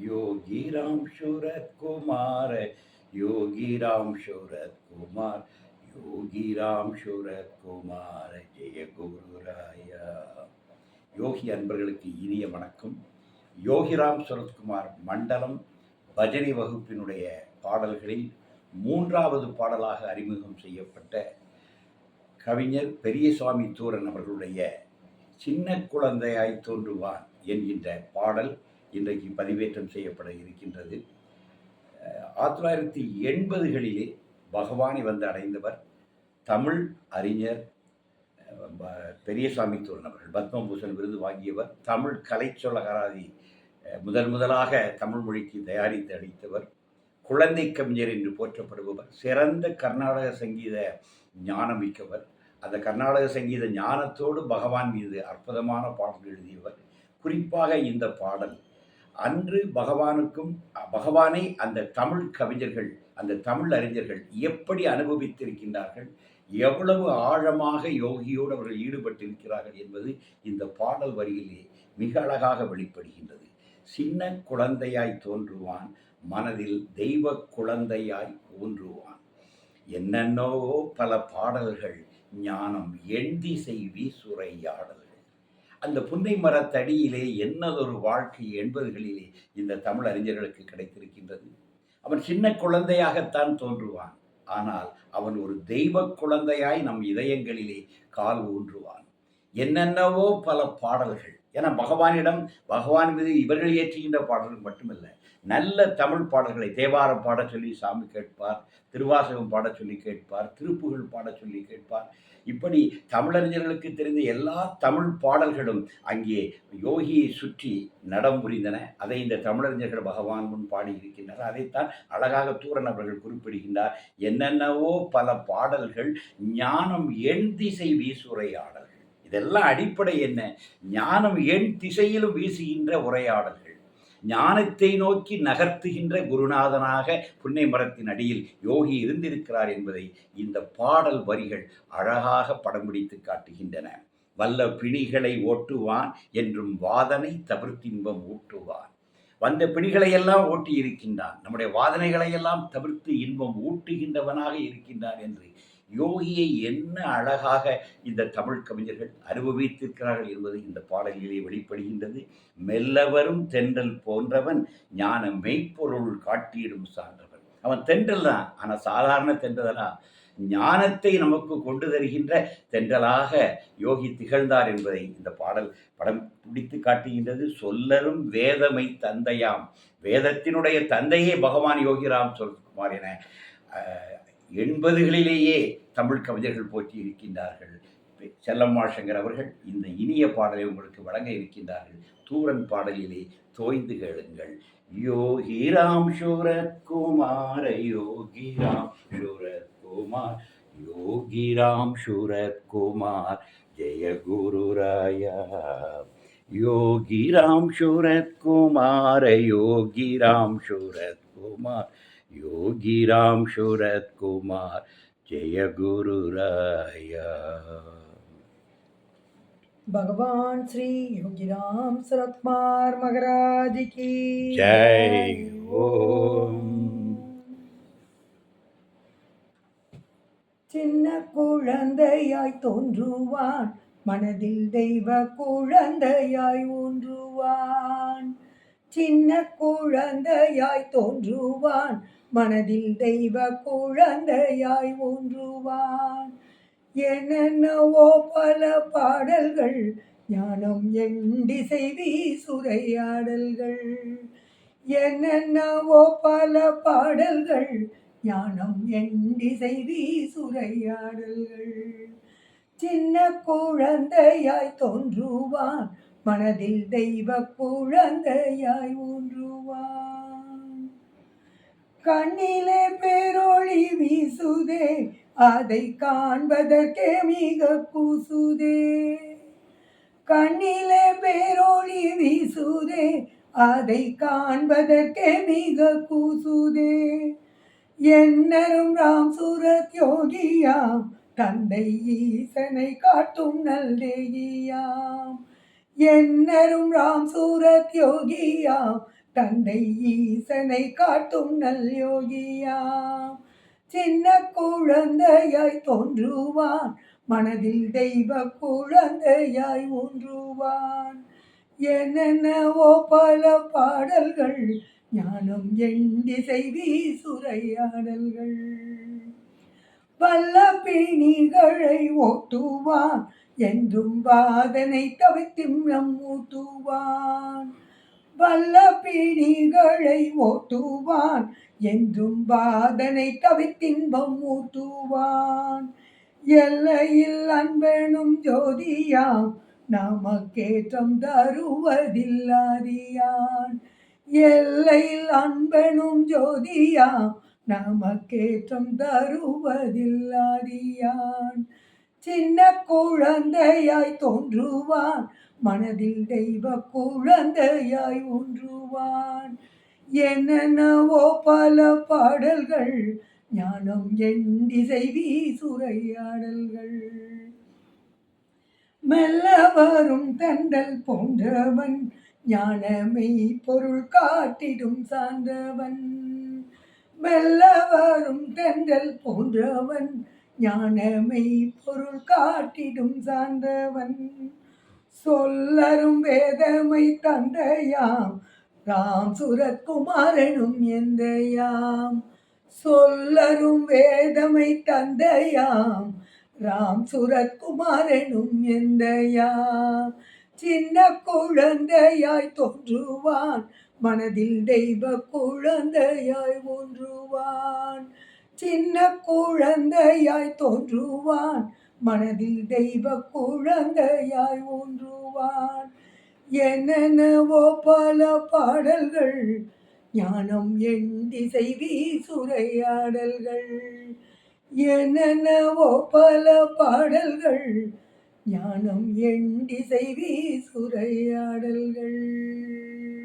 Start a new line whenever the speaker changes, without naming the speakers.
योगी राम शूरत कुमार योगी राम शूरत कुमार योगी राम शूरत குமார் ஜெய குருராயா யோகி அன்பர்களுக்கு இனிய வணக்கம் யோகிராம் சுரத்குமார் மண்டலம் பஜனை வகுப்பினுடைய பாடல்களில் மூன்றாவது பாடலாக அறிமுகம் செய்யப்பட்ட கவிஞர் பெரியசுவாமி தூரன் அவர்களுடைய சின்ன குழந்தையாய் தோன்றுவான் என்கின்ற பாடல் இன்றைக்கு பதிவேற்றம் செய்யப்பட இருக்கின்றது. ஆயிரத்தி தொள்ளாயிரத்தி எண்பதுகளிலே பகவானை வந்து அடைந்தவர் தமிழ் அறிஞர் ப- பெரியசாமி தோழன் அவர்கள். பத்மபூஷன் விருது வாங்கியவர் தமிழ் கலைச்சொல் முதன் முதலாக தமிழ் மொழிக்கு தயாரித்து அளித்தவர் குழந்தை கவிஞர் என்று போற்றப்படுபவர் சிறந்த கர்நாடக சங்கீத ஞானம் மிக்கவர் அந்த கர்நாடக சங்கீத ஞானத்தோடு பகவான் மீது அற்புதமான பாடல் எழுதியவர். குறிப்பாக இந்த பாடல் அன்று பகவானுக்கும் பகவானை அந்த தமிழ் கவிஞர்கள் அந்த தமிழ் அறிஞர்கள் எப்படி அனுபவித்திருக்கின்றார்கள் எவ்வளவு ஆழமாக யோகியோடு அவர்கள் ஈடுபட்டிருக்கிறார்கள் என்பது இந்த பாடல் வரியிலே மிக அழகாக வெளிப்படுகின்றது. சின்ன குழந்தையாய் தோன்றுவான் மனதில் தெய்வ குழந்தையாய் ஊன்றுவான். என்னென்னவோ பல பாடல்கள் ஞானம் எண் வீசுரையாடல் அந்த புன்னை மரத்தடியிலே என்னதொரு வாழ்க்கை எண்பதுகளிலே இந்த தமிழ் அறிஞர்களுக்கு கிடைத்திருக்கின்றது. அவன் சின்ன குழந்தையாகத்தான் தோன்றுவான். ஆனால் அவன் ஒரு தெய்வ குழந்தையாய் நம் இதயங்களிலே கால் ஊன்றுவான். என்னென்னவோ பல பாடல்கள். ஏன்னா பகவானிடம் பகவான் மீது இவர்கள் இயற்றுகின்ற பாடல்கள் மட்டுமல்ல நல்ல தமிழ் பாடல்களை தேவாரம் பாடச் சொல்லி சாமி கேட்பார் திருவாசகம் பாடச் சொல்லி கேட்பார் திருப்புகழ் பாடச் சொல்லி கேட்பார். இப்படி தமிழறிஞர்களுக்கு தெரிந்த எல்லா தமிழ் பாடல்களும் அங்கே யோகியை சுற்றி நடம் புரிந்தன. அதை இந்த தமிழறிஞர்கள் பகவான் முன் பாடி இருக்கின்றனர். அதைத்தான் அழகாக தூரன் அவர்கள் குறிப்பிடுகின்றார். என்னென்னவோ பல பாடல்கள் ஞானம் எண் திசை வீசுரையாடல்கள். இதெல்லாம் அடிப்படை என்ன? ஞானம் எண் திசையிலும் வீசுகின்ற உரையாடல்கள். ஞானத்தை நோக்கி நகர்த்துகின்ற குருநாதனாக புன்னை மரத்தின் அடியில் யோகி இருந்திருக்கிறார் என்பதை இந்த பாடல் வரிகள் அழகாக படம் பிடித்து காட்டுகின்றன. வல்ல பிணிகளை ஓட்டுவான் என்றும் வாதனை தவிர்த்தின்பம் ஊட்டுவான். வந்த பிணிகளை எல்லாம் ஓட்டி இருக்கின்றான். நம்முடைய வாதனைகளையெல்லாம் தவிர்த்து இன்பம் ஊட்டுகின்றவனாக இருக்கின்றான் என்று யோகியை என்ன அழகாக இந்த தமிழ் கவிஞர்கள் அனுபவித்திருக்கிறார்கள் என்பது இந்த பாடலிலே வெளிப்படுகின்றது. மெல்லவரும் தென்றல் போன்றவன் ஞான மெய்ப்பொருள் காட்டியிடும் சான்றவன். அவன் தென்றல் தான் ஆனால் சாதாரண தென்றலா? ஞானத்தை நமக்கு கொண்டு தருகின்ற தென்றலாக யோகி திகழ்ந்தார் என்பதை இந்த பாடல் படம் பிடித்து காட்டுகின்றது. சொல்லரும் வேதமை தந்தையாம். வேதத்தினுடைய தந்தையே பகவான் யோகிராம் சொல்குமார் என எண்பதுகளிலேயே தமிழ் கவிஞர்கள் போற்றி இருக்கின்றார்கள். செல்லம்மாள் சங்கர் அவர்கள் இந்த இனிய பாடலை உங்களுக்கு வழங்க இருக்கின்றார்கள். தூரன் பாடலிலே தோய்ந்து கேளுங்கள். யோகி ராம் யோகிராம் குமார யோகி ராம் குமார் யோகி ராம் குமார் ஜெய குரு ராயா. யோகி ராம் சூரத் குமார யோகி ராம் சூரத் குமார் யோகி ராம் சூரத் குமார் ஜெய குரு ராயா
भगवान श्री योगीराम शरद कुमार महाराज की
जय ஓம்
சின்ன குழந்தையாய் தோன்றுவான் மனதில் தெய்வ குழந்தையாய் ஊன்றுவான் சின்ன குழந்தையாய் தோன்றுவான். மனதில் தெய்வ குழந்தையாய் ஒன்றுவான் என்னென்னவோ பல பாடல்கள் ஞானம் எண்டிசை வீசுரையாடல்கள் என்னென்னவோ பல பாடல்கள் ஞானம் எண்டிசை வீசுரையாடல்கள் சின்ன குழந்தையாய் தோன்றுவான். மனதில் தெய்வ குழந்தையாய் ஊன்றுவான். கண்ணிலே பேரொளி வீசுதே அதை காண்பதற்கே மிக கூசுதே. கண்ணிலே பேரொளி வீசுதே அதை காண்பதற்கே மிக கூசுதே. என்னரும் ராம் சூரத் யோகியாம் தந்தை ஈசனை காட்டும் நல்தேகியாம் என்னரும் ராம் சூரத் யோகியாம். தந்தை ஈசனை காட்டும் நல் யோகியாம். சின்ன குழந்தையாய் தோன்றுவான். மனதில் தெய்வ குழந்தையாய் ஊன்றுவான். என்னென்னவோ பல பாடல்கள் ஞானம் எண்டிசை வீசுரையாடல்கள் வல்ல பிணிகளை ஓட்டுவான். என்றும் வாதனை தவித்திம் ஊட்டுவான் வல்ல பிணிகளை ஓட்டுவான். என்றும் வாதனை தவித்தின்பம் ஊட்டுவான் எல்லையில் அன்பெனும் ஜோதியாம் நமக்கேற்றம் தருவதில்லாதியான். எல்லையில் அன்பெனும் ஜோதியாம் நமக்கேற்றம் தருவதில்லாதியான். சின்ன குழந்தையாய் தோன்றுவான். மனதில் தெய்வ குழந்தையாய் ஊன்றுவான். என்னென்னவோ பல பாடல்கள் ஞானம் எண்டிசை வீசுரையாடல்கள் மெல்ல வரும் தண்டல் போன்றவன் ஞானமை பொருள் காட்டிடும் சார்ந்தவன். மெல்ல வரும் தண்டல் போன்றவன் ஞானமை பொருள் காட்டிடும் சார்ந்தவன் சொல்லரும் வேதமை தந்தையாம். ராம் சுரத்குமாரனும் எந்தையாம். சொல்லரும் வேதமை தந்தையாம். ராம் சுரத்குமாரனும் எந்தையாம். சின்ன குழந்தையாய் தோன்றுவான். மனதில் தெய்வ குழந்தையாய் ஒன்றுவான் சின்ன குழந்தையாய் தோன்றுவான். மனதில் தெய்வ குழந்தையாய் ஊன்றுவான். என்னென்னவோ பல பாடல்கள் ஞானம் என் திசை வீசுரையாடல்கள். என்னென்னவோ பல பாடல்கள் ஞானம் என் திசை வீசுரையாடல்கள்.